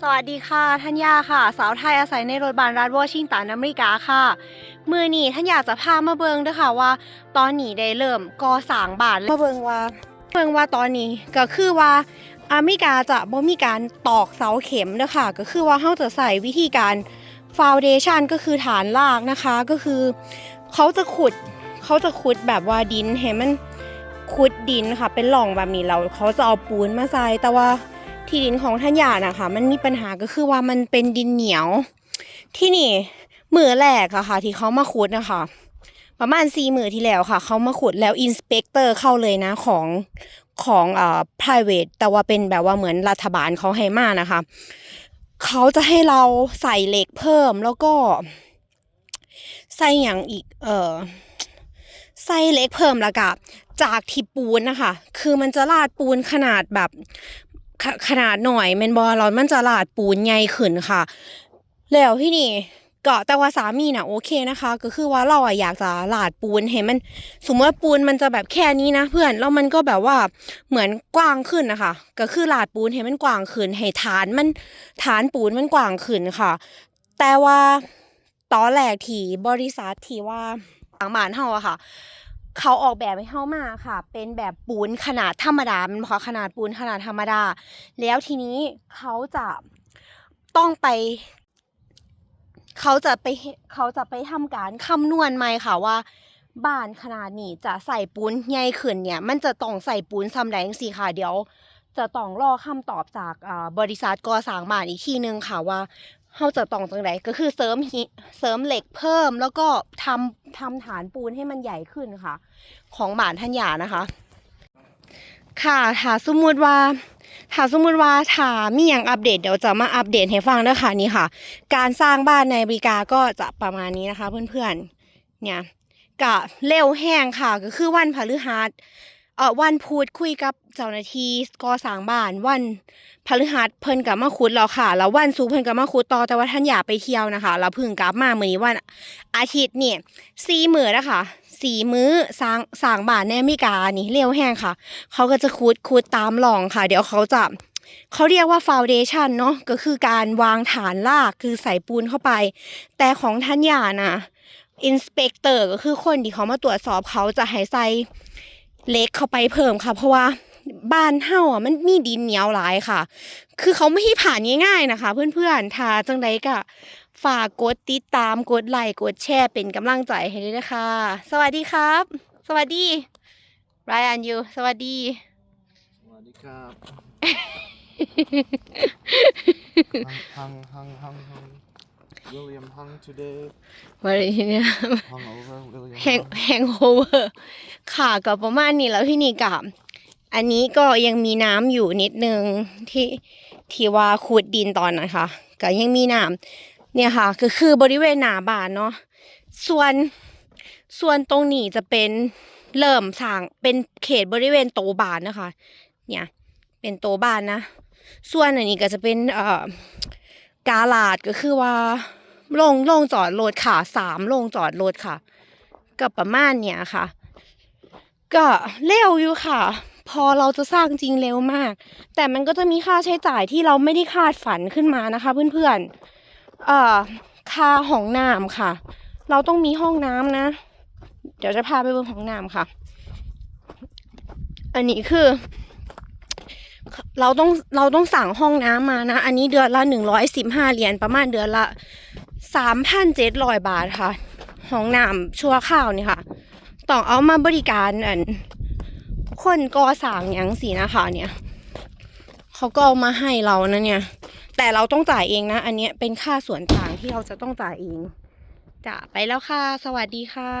สวัสดีค่ะทัญญาค่ะ สาวไทยอาศัยในรถบัสรัฐวอชิงตันอเมริกาค่ะ มือนี้ทัญญาจะพามาเบิงเด้วยค่ะว่า ตอนนี้ได้เริ่มก่อสร้างบ้านมาเบิงว่าเบิงว่าตอนนี้ก็คือว่าอเมริกาจะบ่มีการตอกเสาเข็มเด้อค่ะ ก็คือว่าเขาจะใส่วิธีการฟาวเดชันก็คือฐานรากนะคะก็คือเขาจะขุดเขาจะขุดแบบว่าดินให้มันขุดดินค่ะ เป็นหล่องแบบนี้แล้วเขาจะเอาปูนมาใส่แต่ว่า ที่ดินของท่านหยานะคะ มันมีปัญหาก็คือว่ามันเป็นดินเหนียว ที่นี่มือแรกอะค่ะ ที่เขามาขุดนะคะ ประมาณสี่มือที่แล้วค่ะ เขามาขุดแล้วอินสเปกเตอร์เข้าเลยนะของของเอ่อ private แต่ว่าเป็นแบบว่าเหมือนรัฐบาลเขาให้มานะคะ เขาจะให้เราใส่เหล็กเพิ่มแล้วก็ ใส่อย่างอีก เออใส่เหล็กเพิ่มล้วก็จากที่ปูนนะคะ คือมันจะลาดปูนขนาดแบบ ขขนาดหน่อยแมนบอลมันจะลาดปูนใหญ่ขึ้นค่ะ แล้วที่นี่ก็แต่ว่าสามีน่ะโอเคนะคะ ก็คือว่าเราอะอยากจะลาดปูนให้มัน สมมติว่าปูนมันจะแบบแค่นี้นะ เพื่อนแล้วมันก็แบบว่าเหมือนกว้างขึ้นนะคะก็คือลาดปูนให้มันกว้างขึ้นให้ฐานมันฐานปูนมันกว้างขึ้นค่ะ แต่ว่าตอนแรกที่บริษัทที่ว่าทางบ้านเฮาอะค่ะ เขาออกแบบให้เฮามาค่ะ เป็นแบบปูนขนาดธรรมดามันพอขนาดปูนขนาดธรรมดา แล้วทีนี้เขาจะต้องไป เขาจะไปเขาจะไปทำการคำนวณใหมค่ะว่าบ้านขนาดนี้จะใส่ปูนใหญ่ขึ้นเนี่ย มันจะต้องใส่ปูนซ้ำใดงซี่ค่ะเดี๋ยวจะต้องรอคำตอบจากบริษัทก่อสร้างบ้านอีกทีนึงค่ะว่า เขาจะต้องจังไดก็คือเสริมหิเสริมเหล็กเพิ่มแล้วก็ทำทำฐานปูนให้มันใหญ่ขึ้นค่ะ ของบ้านท่านยานะคะ ค่ะถ้าสมมติว่าถ้าสมมติว่าถ้ามีอย่างอัปเดตเดี๋ยวจะมาอัปเดตให้ฟังเด้อค่ะนี่ค่ะ การสร้างบ้านในอเมริกาก็จะประมาณนี้นะคะ เพื่อนๆเนี่ยกะเร็วแห้งค่ะก็คือวันพฤหัส เอ่อวันพุธคุยกับเจ้าหน้าที่ก่อสร้างบ้าน วันพฤหัสเพิ่นกับมาขุดแล้วค่ะ แล้ววันศุกร์เพิ่นกับมาขุดต่อแต่ว่าท่านอยาไปเที่ยวนะคะแล้วเพิ่งกลับมามื้อนี้วันอาทิตย์เนี่ยสี่มื้อนะคะสี่มื้อสร้างสร้างบ้านในอเมริกานี่เร็วแห้งค่ะ เขาก็จะขุดขุดตามหลองค่ะ เดี๋ยวเขาจะเขาเรียกว่าฟาวเดชันเนาะก็คือการวางฐานรากคือใส่ปูนเข้าไป แต่ของทัญญานะอินสเปกเตอร์ก็คือคนที่เขามาตรวจสอบเขาจะให้ใส่ เหล็กเข้าไปเพิ่มค่ะ เพราะว่าบ้านเฮาอะมันมีดินเหนียวหลายค่ะ คือเขาไม่ให้ผ่านง่ายๆนะคะ เพื่อนๆ ถ้าจังใดก็ฝากกดติดตามกดไลค์กดแชร์เป็นกำลังใจให้ด้วยนะคะ สวัสดีครับ สวัสดีไรอันยูสวัสดี สวัสดีครับฮังฮังฮังฮัง William hung today วันนี้เนี่ย hung over William แฮ ค่ะก็ประมาณนี้แล้วพี่นี่กับอันนี้ก็ยังมีน้ำอยู่นิดนึงที่ที่ว่าขุดดินตอนนั้นค่ะก็ยังมีน้ำเนี่ยค่ะก็คือบริเวณหน้าบ้านเนาะส่วนส่วนตรงนี้จะเป็นเริ่มสร้างเป็นเขตบริเวณโตบ้านนะคะ เนี่ย เป็นโตบ้านนะ ส่วนอันนี้ก็จะเป็นเอ่อกาลาดก็คือว่าโรงโรงจอดรถค่ะสามโรงจอดรถค่ะก็ประมาณเนี้ยค่ะ ก็เร็วอยู่ค่ะ พอเราจะสร้างจริงเร็วมาก แต่มันก็จะมีค่าใช้จ่ายที่เราไม่ได้คาดฝันขึ้นมานะคะเพื่อนๆเอ่อค่าห้องน้ำค่ะ เราต้องมีห้องน้ำนะ เดี๋ยวจะพาไปเบิ่งห้องน้ำค่ะ อันนี้คือ เราต้องเราต้องสั่งห้องน้ำมานะ อันนี้เดือนละหนึ่งร้อยสิบห้าเหรียญประมาณเดือนละสามพันเจ็ดร้อยบาทค่ะ ห้องน้ำชั่วข้าวนี่ค่ะ ต้องเอามาบริการอันคนก่อสร้างอยังสีนะคะเนี่ยเขาก็เอามาให้เรานะเนี่ย แต่เราต้องจ่ายเองนะ อันเนี้ยเป็นค่าส่วนต่างที่เราจะต้องจ่ายเองจะไปแล้วค่ะ สวัสดีค่ะ